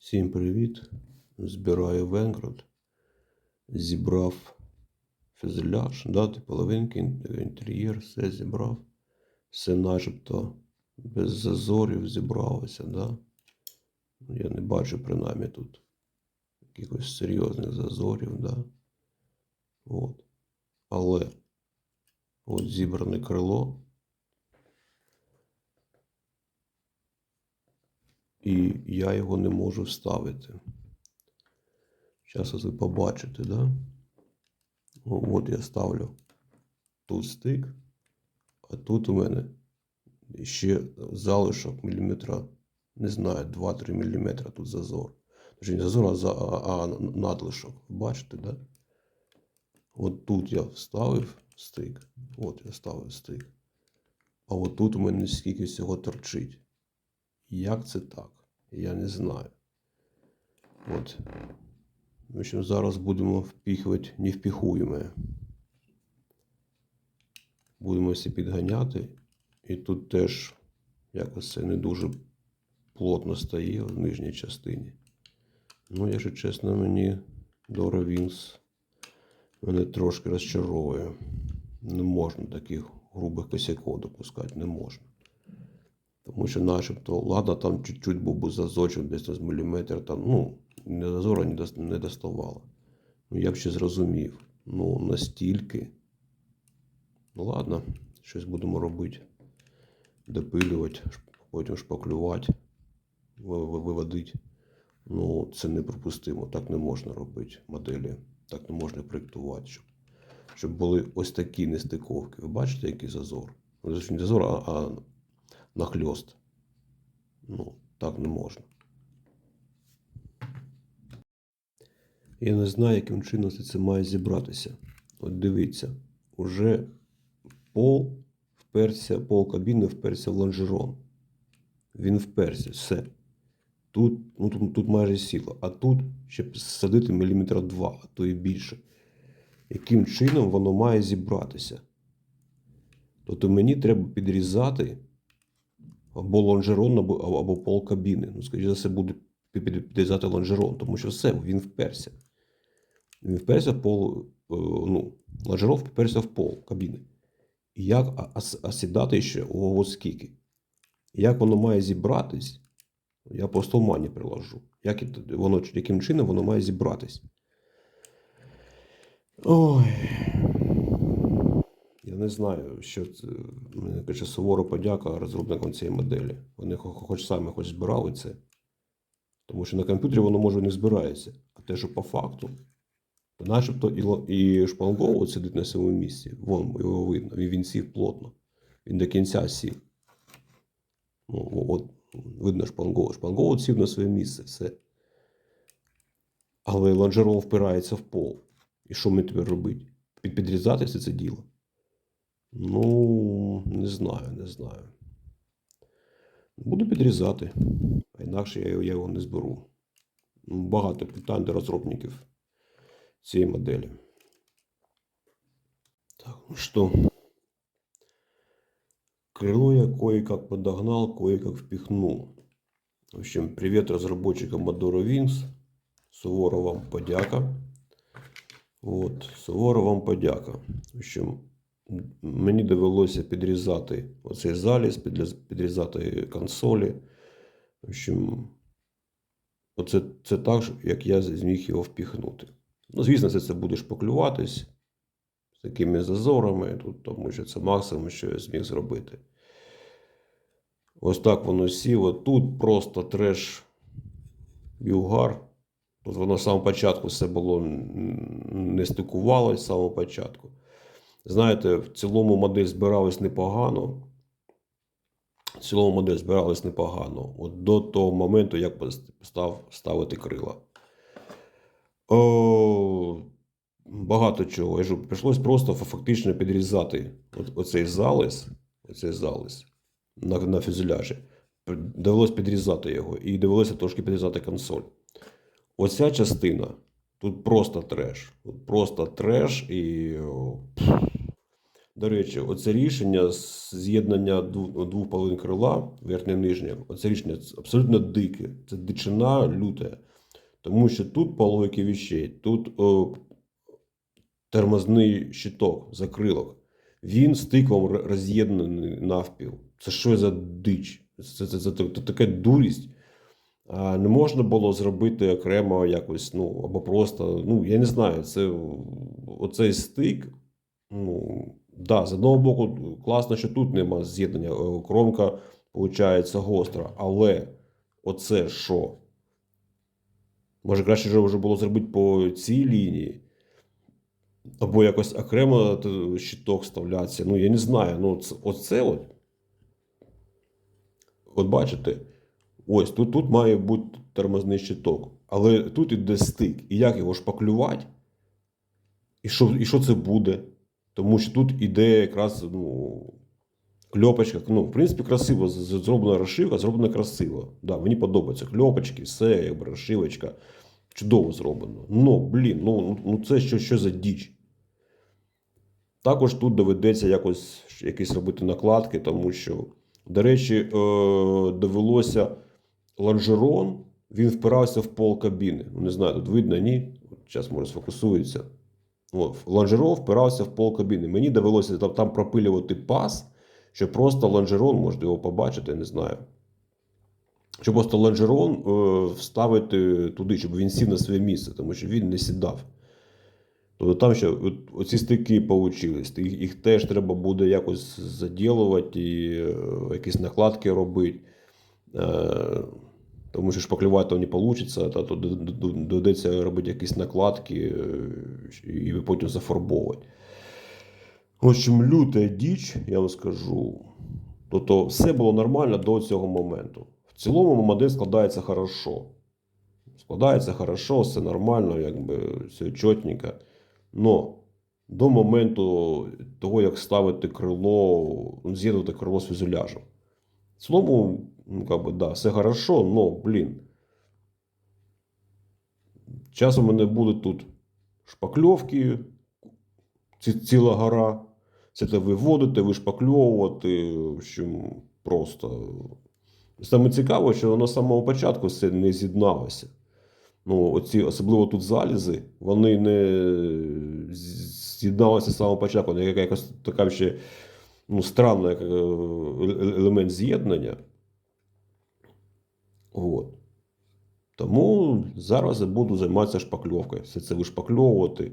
Всім привіт! Збираю венград. Зібрав фюзеляж, дати половинки, ін- інтер'єр, все зібрав. Все начебто без зазорів зібралося, да? Я не бачу принаймні тут якихось серйозних зазорів, да? От. Але от зібране крило. І я його не можу вставити. Зараз ви побачите, да? От я ставлю тут стик, а тут у мене ще залишок міліметра, не знаю, 2-3 міліметра тут зазор. Точніше, не зазор, а, за, а надлишок. Бачите, да? От тут я вставив стик. От я ставив стик. А от тут у мене скільки всього торчить. Як це так? Я не знаю. От. В общем, зараз будемо впіхувати невпіхуєме. Будемо всі підганяти. І тут теж якось це не дуже плотно стає в нижній частині. Ну, якщо чесно, мені Дора Вінс мене трошки розчаровує. Не можна таких грубих косяків допускати, не можна. Тому що начебто, ладно, там чуть-чуть був би зазочок, десь з міліметр, там, ну, не зазора не, дос- доставало. Ну, я б ще зрозумів. Ну, настільки. Ну, ладно, щось будемо робити. Допилювати, потім шпаклювати, ви- ви- виводити. Ну, це неприпустимо. Так не можна робити моделі. Так не можна проєктувати, щоб, щоб були ось такі нестиковки. Ви бачите, який зазор? Ну, не зазор, а, а нахльост. Ну, так не можна. Я не знаю, яким чином це має зібратися. От дивіться, уже пол вперся, пол кабіни вперся в лонжерон. Він вперся, все. Тут, ну, тут, тут майже сіло, а тут ще садити міліметра два, а то і більше. Яким чином воно має зібратися? Тобто мені треба підрізати або лонжерон, або, або пол кабіни. Ну, скоріше за все, буде під- під- підрізати лонжерон, тому що все, він вперся. Він вперся в пол, е, ну, лонжерон вперся в пол кабіни. І як а, а, с- а сідати ще ого скільки? Як воно має зібратись, я по столмані приложу. Як воно, яким чином воно має зібратись? Ой. Не знаю, що це. Мені каже, суворо подяка розробникам цієї моделі. Вони хоч самі хоч збирали це. Тому що на комп'ютері воно може не збирається. А те, що по факту, то начебто і, і шпангоут сидить на своєму місці. Вон його видно. Він, він сів плотно. Він до кінця сів. Ну, от, видно шпангоут. Шпангоут сів на своє місце, все. Але лонжерон впирається в пол. І що ми тепер робити? Під, підрізати все це діло? Ну, не знаю, не знаю. Буду підрізати, а інакше я, його- не зберу. Багато питань до розробників цієї моделі. Так, ну что? Крыло я кое-как подогнал, кое-как впихнул. В общем, привет разработчикам Adora Wings. Суворо вам подяка. От, суворо вам подяка. В общем, мені довелося підрізати оцей заліз, підрізати консолі. В общем, оце це так, як я зміг його впіхнути. Ну, звісно, це, це буде шпаклюватись з такими зазорами, тут, тому що це максимум, що я зміг зробити. Ось так воно сіло. Тут просто треш білгар. Тут воно з самого початку все було не стикувалось з самого початку. Знаєте, в цілому модель збиралась непогано. В цілому модель збиралась непогано. От до того моменту, як став ставити крила. О, багато чого. Я ж прийшлось просто фактично підрізати оцей заліз, оцей заліз на, на фюзеляжі. Довелось підрізати його і довелося трошки підрізати консоль. Оця частина тут просто треш. Тут просто треш і. До речі, оце рішення з'єднання двох, половин крила, верхнє і нижнє, оце рішення абсолютно дике. Це дичина люта. Тому що тут по логіки вещей, тут о, тормозний щиток, закрилок. Він стиком роз'єднаний навпіл. Це що за дич? Це, це, це, це, така дурість. А не можна було зробити окремо якось, ну, або просто, ну, я не знаю, це оцей стик. Ну, да, з одного боку, класно, що тут нема з'єднання. е, Кромка, виходить, гостра. Але оце що? Може, краще вже було зробити по цій лінії. Або якось окремо щиток вставлятися. Ну, я не знаю. Ну, оце от. От бачите, ось тут, тут має бути тормозний щиток. Але тут іде стик. І як його шпаклювати? І що, і що це буде? Тому що тут іде якраз ну, кльопочка. Ну, в принципі, красиво зроблена розшивка, зроблена красиво. Да, мені подобаються кльопочки, все, якби розшивочка. Чудово зроблено. Ну, блін, ну, ну це що, що за діч? Також тут доведеться якось якісь робити накладки, тому що, до речі, е, довелося лонжерон, він впирався в пол кабіни. Ну, не знаю, тут видно, ні. Зараз може сфокусується. От, лонжерон впирався в пол кабіни. Мені довелося там, там пропилювати пас, що просто лонжерон, можете його побачити, я не знаю. Щоб просто лонжерон е, вставити туди, щоб він сів на своє місце, тому що він не сідав. Тобто там ще от, оці стики получились. Їх, їх теж треба буде якось заділувати і е, якісь накладки робити. Е, тому що шпаклювати не вийде, та то доведеться робити якісь накладки е, і потім зафарбовувати. В общем, люта діч, я вам скажу. Тобто все було нормально до цього моменту. В цілому модель складається хорошо. Складається хорошо, все нормально, якби все чотненько. Но до моменту того, як ставити крило, ну, з'єднувати крило з фюзеляжем. В цілому, ну, как бы, да, все хорошо, но, блін. Часом мене будуть тут шпакльовки, ці, ціла гора. Це те виводити, вишпакльовувати. В общем, просто. Саме цікаво, що воно з самого початку все не з'єдналося. Ну, оці, особливо тут залізи, вони не з'єдналися з самого початку. Якась така ще ну, странна як, е, е- елемент з'єднання. От. Тому зараз я буду займатися шпакльовкою. Все це вишпакльовувати,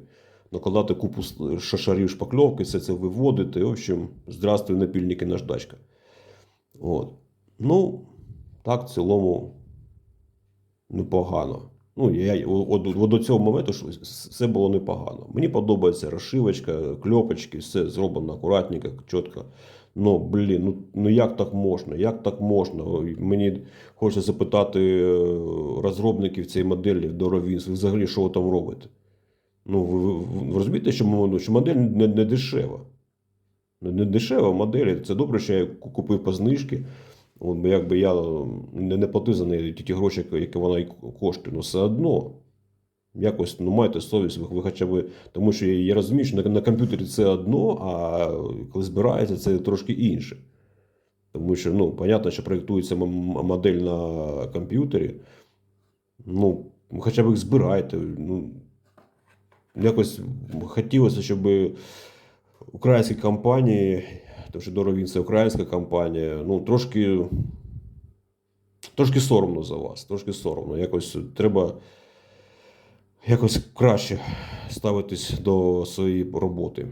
накладати купу шашарів шпакльовки, все це виводити. В общем, здравствуй, напільники наждачка. От. Ну, так, в цілому непогано. Ну, я, от, от до цього моменту що все було непогано. Мені подобається розшивочка, кльопочки, все зроблено акуратненько, чітко. Ну, блін, ну, ну як так можна? Як так можна? Мені хочеться запитати е, розробників цієї моделі Dorovins, ви взагалі що ви там робите? Ну, ви, ви, розумієте, що, м- що модель не, не дешева. Не, дешева модель. Це добре, що я купив по бо якби я не, не платив за неї ті гроші, які вона і коштує, ну все одно. Якось ну, майте совість, ви, ви хоча б. Тому що я, розумію, що на, на комп'ютері це одно, а коли збирається, це трошки інше. Тому що, ну, понятно, що проєктується модель на комп'ютері. Ну, хоча б їх збирайте. Ну, якось хотілося, щоб українські компанії, тому що Доровін це українська компанія, ну, трошки, трошки соромно за вас, трошки соромно. Якось треба якось краще ставитись до своєї роботи.